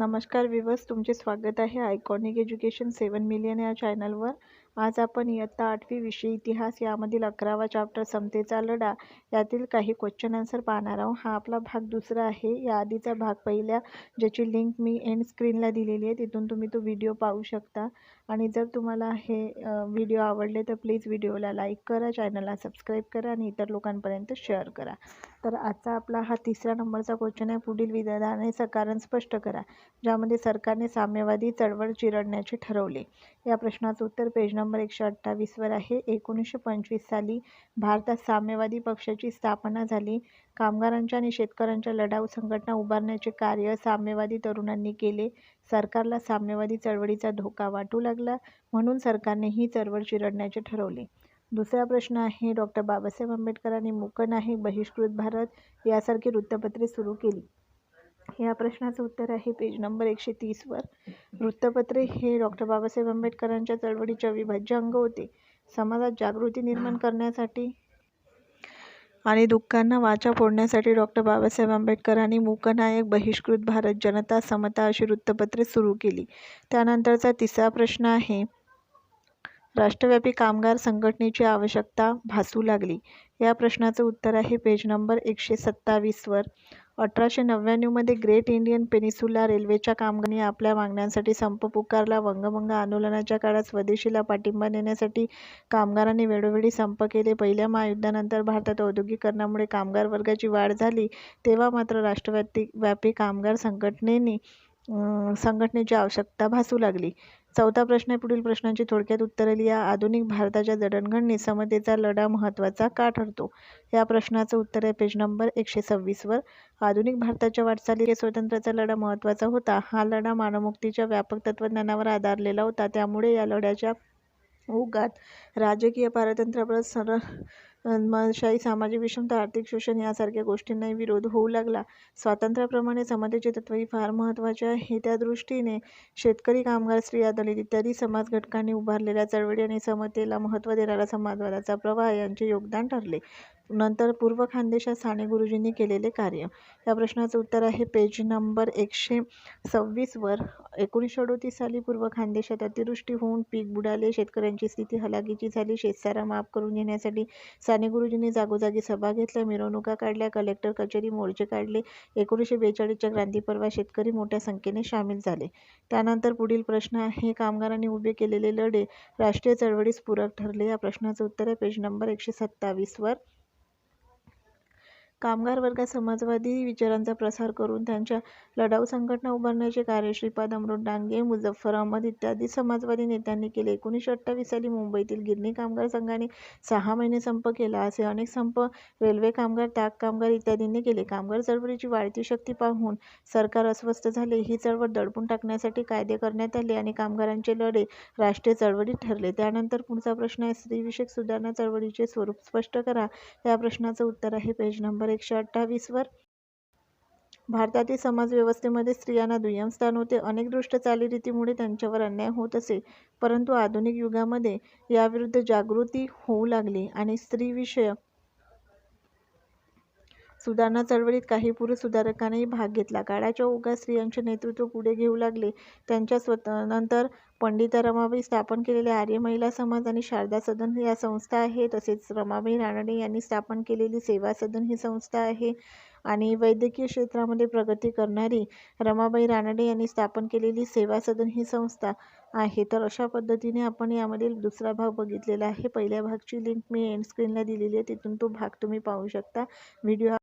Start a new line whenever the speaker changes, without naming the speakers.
नमस्कार विवस तुमचे स्वागत आहे आयकॉनिक एज्युकेशन सेवन मिलियन या चॅनलवर आज आपण इयत्ता आठवी विषय इतिहास यामधील अकरावा चॅप्टर समतेचा लढा यातील काही क्वेश्चन आन्सर पाहणार आहोत. हा आपला भाग दुसरा आहे. या आधीचा भाग पहिल्या ज्याची लिंक मी एंड स्क्रीनला दिलेली आहे तिथून तुम्ही तो व्हिडिओ पाहू शकता. आणि जर तुम्हाला हे व्हिडिओ आवडले तर प्लीज व्हिडिओला लाईक करा चॅनलला सबस्क्राईब करा आणि इतर लोकांपर्यंत शेअर करा. तर आजचा आपला हा तिसऱ्या नंबरचा क्वेश्चन आहे. पुढील विधानाने सकारण स्पष्ट करा ज्यामध्ये सरकारने साम्यवादी चळवळ चिरडण्याचे ठरवले. या प्रश्नाचं उत्तर पेज नंबर एकशे अठ्ठावीसवर आहे. एकोणीसशे पंचवीस साली भारतात साम्यवादी पक्षाची स्थापना झाली. कामगारांच्या आणि शेतकऱ्यांच्या लढाऊ संघटना उभारण्याचे कार्य साम्यवादी तरुणांनी केले. सरकारला साम्यवादी चळवळीचा धोका वाटू लागला म्हणून सरकारने ही चळवळ चिरडण्याचे ठरवले. दुसरा प्रश्न आहे डॉक्टर बाबासाहेब आंबेडकरांनी मुकण आहे बहिष्कृत भारत यासारखी वृत्तपत्रे सुरू केली. या प्रश्नाचं उत्तर आहे पेज नंबर एकशे तीसवर वृत्तपत्रे हे डॉक्टर बाबासाहेब आंबेडकरांच्या चळवळीचे अविभाज्य अंग होते. समाजात जागृती निर्माण करण्यासाठी आणि दुःखांना वाचा फोडण्यासाठी डॉक्टर बाबासाहेब आंबेडकरांनी मूकनायक बहिष्कृत भारत जनता समता अशी वृत्तपत्रे सुरू केली. त्यानंतरचा तिसरा प्रश्न आहे राष्ट्रव्यापी कामगार संघटनेची आवश्यकता भासू लागली. या प्रश्नाचं उत्तर आहे पेज नंबर एकशे सत्तावीसवर अठराशे नव्याण्णवमध्ये ग्रेट इंडियन पेनिसुला रेल्वेच्या कामगारांनी आपल्या मागण्यांसाठी संप पुकारला. वंगभंग आंदोलनाच्या काळात स्वदेशीला पाठिंबा देण्यासाठी कामगारांनी वेळोवेळी संप केले. पहिल्या महायुद्धानंतर भारतात औद्योगिकरणामुळे कामगार वर्गाची वाढ झाली. तेव्हा मात्र राष्ट्रव्यापी व्यापी कामगार संघटनेने संघटनेची आवश्यकता भासू लागली. चौथा प्रश्न आहे पुढील प्रश्नांची थोडक्यात उत्तरे लिहा. आधुनिक भारताच्या जडणघडणीत समतेचा लढा महत्त्वाचा का ठरतो? या प्रश्नाचं उत्तर आहे पेज नंबर एकशे सव्वीसवर आधुनिक भारताच्या वाटचालीत स्वातंत्र्याचा लढा महत्त्वाचा होता. हा लढा मानवमुक्तीच्या व्यापक तत्त्वज्ञानावर आधारलेला होता. त्यामुळे या लढ्याच्या ओघात राजकीय पारतंत्र्यावर सर मनशाही सामाजिक विषमता आर्थिक शोषण यासारख्या गोष्टींनाही विरोध होऊ लागला. स्वातंत्र्याप्रमाणे समतेचे तत्त्वही फार महत्त्वाचे आहे. त्या दृष्टीने शेतकरी कामगार स्त्रिया दलित इत्यादी समाज घटकांनी उभारलेल्या चळवळी आणि समतेला महत्त्व देणारा समाजवादाचा प्रवाह यांचे योगदान ठरले. नंतर पूर्व खानदेशात साने गुरुजींनी केलेले कार्य. या प्रश्नाचं उत्तर आहे पेज नंबर एकशे सव्वीसवर एकोणीसशे अडोतीस साली पूर्व खानदेशात अतिवृष्टी होऊन पीक बुडाले. शेतकऱ्यांची स्थिती हलाखीची झाली. शेतसारा माफ करून घेण्यासाठी साने गुरुजींनी जागोजागी सभा घेतल्या. मिरवणुका काढल्या. कलेक्टर कचेरी मोर्चे काढले. एकोणीसशे बेचाळीसच्या क्रांतीपर्वा शेतकरी मोठ्या संख्येने सामील झाले. त्यानंतर पुढील प्रश्न आहे कामगारांनी उभे केलेले लढे राष्ट्रीय चळवळीस पूरक ठरले. या प्रश्नाचं उत्तर आहे पेज नंबर एकशे सत्तावीसवर. कामगार वर्गात समाजवादी विचारांचा प्रसार करून त्यांच्या लढाऊ संघटना उभारण्याचे कार्य श्रीपाद अमृत डांगे मुझफ्फर अहमद इत्यादी समाजवादी नेत्यांनी केले. एकोणीसशे अठ्ठावीस साली मुंबईतील गिरणी कामगार संघाने सहा महिने संप केला असे अनेक संप रेल्वे कामगार ताक कामगार इत्यादींनी केले. कामगार चळवळीची वाढती शक्ती पाहून सरकार अस्वस्थ झाले. ही चळवळ दडपून टाकण्यासाठी कायदे करण्यात आले आणि कामगारांचे लढे राष्ट्रीय चळवळीत ठरले. त्यानंतर पुढचा प्रश्न आहे स्त्रीविषयक सुधारणा चळवळीचे स्वरूप स्पष्ट करा. या प्रश्नाचं उत्तर आहे पेज नंबर एकशे अठ्ठावीसवर भारतातील समाजव्यवस्थेमध्ये स्त्रियांना दुय्यम स्थान होते. अनेक दृष्ट चालीरीतीमुळे त्यांच्यावर अन्याय होत असे. परंतु आधुनिक युगामध्ये याविरुद्ध जागृती होऊ लागली आणि स्त्रीविषयक सुधारणा चळवळीत काही पुरुष सुधारकांनाही भाग घेतला. काळाच्या ओघात स्त्रियांचे नेतृत्व पुढे घेऊ लागले. त्यांच्या स्वत नंतर पंडिता रमाबाई स्थापन केलेल्या आर्य महिला समाज आणि शारदा सदन या संस्था आहे तसेच रमाबाई रानडे यांनी स्थापन केलेली सेवा सदन ही संस्था आहे आणि वैद्यकीय क्षेत्रामध्ये प्रगती करणारी रमाबाई रानडे यांनी स्थापन केलेली सेवा सदन ही संस्था आहे. तर अशा पद्धतीने आपण यामधील दुसरा भाग बघितलेला आहे. पहिल्या भागची लिंक मी एंड स्क्रीनला दिलेली आहे. तिथून तो भाग तुम्ही पाहू शकता. व्हिडिओ